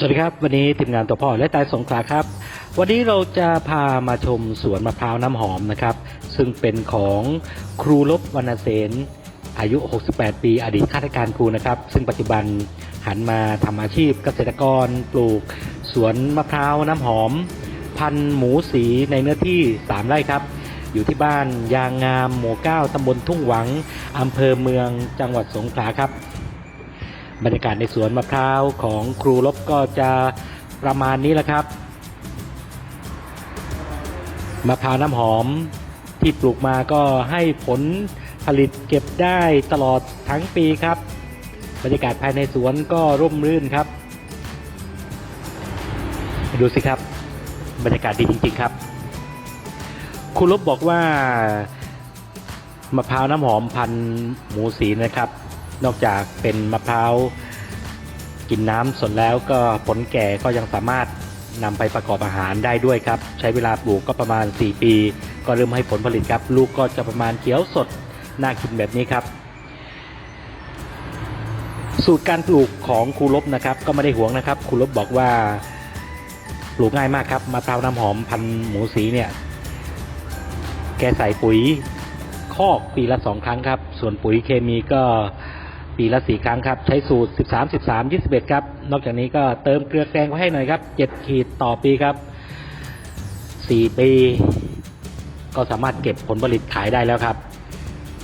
สวัสดีครับ วันนี้ทีมงานตัวพ่อและตายสงขลาครับ วันนี้เราจะพามาชมสวนมะพร้าวน้ำหอมนะครับ ซึ่งเป็นของครูลบวรรณเสนอายุ 68 ปี อดีตข้าราชการครูนะครับ ซึ่งปัจจุบันหันมาทำอาชีพเกษตรกรปลูก สวนมะพร้าวน้ำหอม พันหมูสีในเนื้อที่ 3 ไร่ครับ อยู่ที่บ้านยางงามหมู่ 9ตำบลทุ่งหวังอำเภอเมืองจังหวัดสงขลาครับ บรรยากาศในสวนมะพร้าวของครูลบก็จะประมาณนี้แหละครับมะพร้าวน้ำหอมที่ปลูกมาก็ให้ผลผลิตเก็บได้ตลอดทั้งปีครับ บรรยากาศภายในสวนก็ร่มรื่นครับ ดูสิครับ บรรยากาศดีจริง ๆ ครับครูลบบอกว่ามะพร้าวน้ำหอมพันหมูสีนะครับ นอกจากเป็นมะพร้าวกินน้ำสดแล้วก็ผลแก่ก็ยังสามารถนำไปประกอบอาหารได้ด้วยครับ ใช้เวลาปลูกก็ประมาณ 4 ปี ก็เริ่มให้ผลผลิตครับ ลูกก็จะประมาณเขียวสดน่ากินแบบนี้ครับ สูตรการปลูกของครูลบนะครับ ก็ไม่ได้หวงนะครับครูลบบอกว่าปลูกง่ายมากครับมะพร้าวน้ำหอมพันหมูสีเนี่ย แกใส่ปุ๋ยคอกปีละสองครั้งครับ ส่วนปุ๋ยเคมีก็ ปีละสี่ครั้งครับ ใช้สูตร 13 13 21 ครับ นอกจากนี้ก็เติมเกลือแกงไว้ให้หน่อยครับ 7 ขีดต่อปีครับ 4 ปี ก็สามารถเก็บผลผลิตขายได้แล้วครับ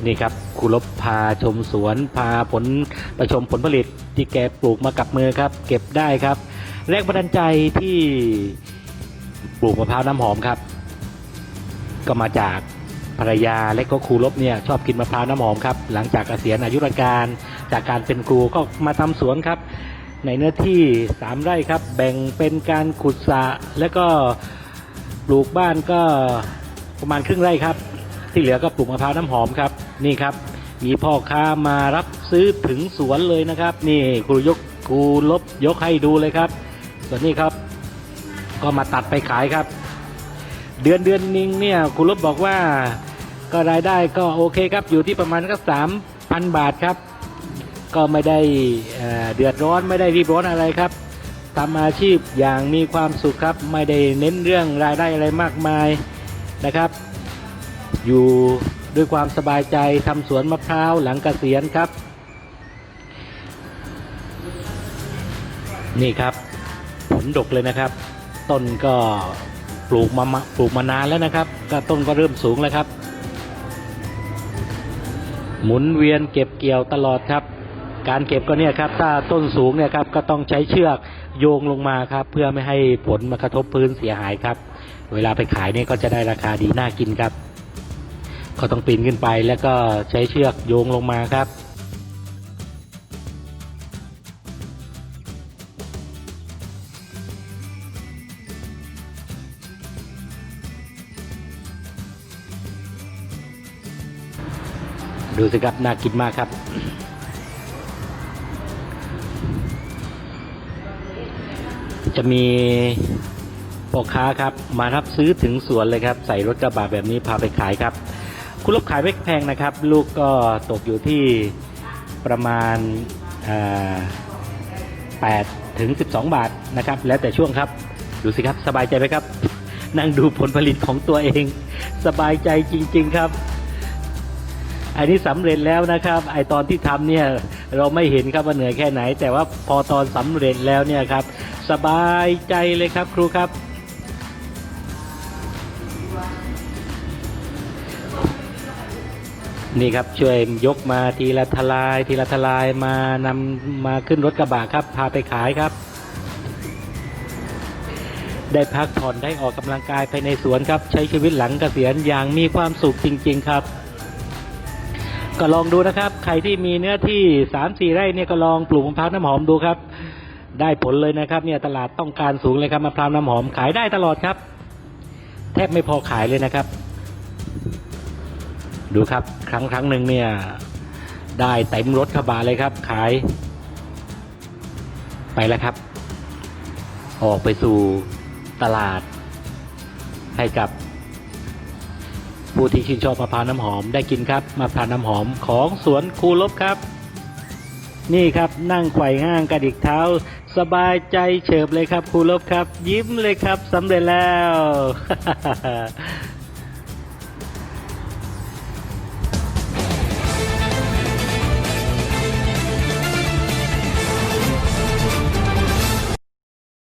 นี่ครับครูลบพาชมสวน พาผลไปชมผลผลิตที่แกปลูกมากับมือครับ เก็บได้ครับแรงบันดาลใจที่ปลูกมะพร้าวน้ำหอมครับ ก็มาจาก ภรรยาและก็ครูลบเนี่ยชอบกินมะพร้าวน้ำหอมครับหลังจากเกษียณอายุราชการ จากการเป็นครูก็มาทำสวนครับ ในเนื้อที่ 3 ไร่ครับ แบ่งเป็นการขุดสระแล้วก็ปลูกบ้านก็ประมาณครึ่งไร่ครับ ที่เหลือก็ปลูกมะพร้าวน้ำหอมครับนี่ครับ มีพ่อค้ามารับซื้อถึงสวนเลยนะครับ นี่ครูยกครูลบยกให้ดูเลยครับส่วนนี้ครับ ก็มาตัดไปขายครับ เดือนเดือนนึงเนี่ยคุณลบบอกว่าก็รายได้ก็โอเคครับอยู่ที่ประมาณก็สามพันบาทครับ ก็ไม่ได้เดือดร้อนไม่ได้รีบร้อนอะไรครับทำอาชีพอย่างมีความสุขครับไม่ได้เน้นเรื่องรายได้อะไรมากมายนะครับ อยู่ด้วยความสบายใจทำสวนมะพร้าวหลังเกษียณครับ นี่ครับผลดกเลยนะครับ ต้นก็ ปลูกมาปลูกมานานแล้วนะครับก็ต้นก็เริ่มสูงแล้วครับ หมุนเวียนเก็บเกี่ยวตลอดครับ การเก็บก็เนี่ยครับ ถ้าต้นสูงเนี่ยครับก็ต้องใช้เชือกโยงลงมาครับ เพื่อไม่ให้ผลมากระทบพื้นเสียหายครับ เวลาไปขายเนี่ยก็จะได้ราคาดีน่ากินครับ ก็ต้องปีนขึ้นไปแล้วก็ใช้เชือกโยงลงมาครับ ดูสิครับ น่ากินมากครับ จะมีพ่อค้าครับ มารับซื้อถึงสวนเลยครับ ใส่รถกระบะแบบนี้พาไปขายครับ คุณลูกขายไม่แพงนะครับ ลูกก็ตกอยู่ที่ประมาณ8ถึง 12 บาทนะครับ แล้วแต่ช่วงครับ ดูสิครับ สบายใจไหมครับ นั่งดูผลผลิตของตัวเอง สบายใจจริง ๆ ครับ อันนี้สำเร็จแล้วนะครับ ไอตอนที่ทำเนี่ยเราไม่เห็นครับว่าเหนื่อยแค่ไหน แต่ว่าพอตอนสำเร็จแล้วเนี่ยครับ สบายใจเลยครับครูครับนี่ครับช่วยยกมาทีละทลาย ทีละทลายมานำมาขึ้นรถกระบะครับ พาไปขายครับ ได้พักผ่อนได้ออกกำลังกายภายในสวนครับ ใช้ชีวิตหลังเกษียณอย่างมีความสุขจริง ๆ ครับ ก็ลองดูนะครับ ใครที่มีเนื้อที่สามสี่ไร่เนี่ยก็ลองปลูกมะพร้าวน้ำหอมดูครับ ได้ผลเลยนะครับ เนี่ยตลาดต้องการสูงเลยครับมะพร้าวน้ำหอมขายได้ตลอดครับ แทบไม่พอขายเลยนะครับ ดูครับ ครั้งครั้งหนึ่งเนี่ย ได้เต็มรถกระบะเลยครับ ขาย ไปแล้วครับ ออกไปสู่ตลาดให้กับ ผู้ที่ชื่นชอบมะพร้าวน้ำหอมได้กินครับมะพร้าวน้ำหอมของสวนครูลบครับ นี่ครับนั่งไขว่ห้างกระดิกเท้า สบายใจเฉิบเลยครับครูลบครับ ยิ้มเลยครับสำเร็จแล้ว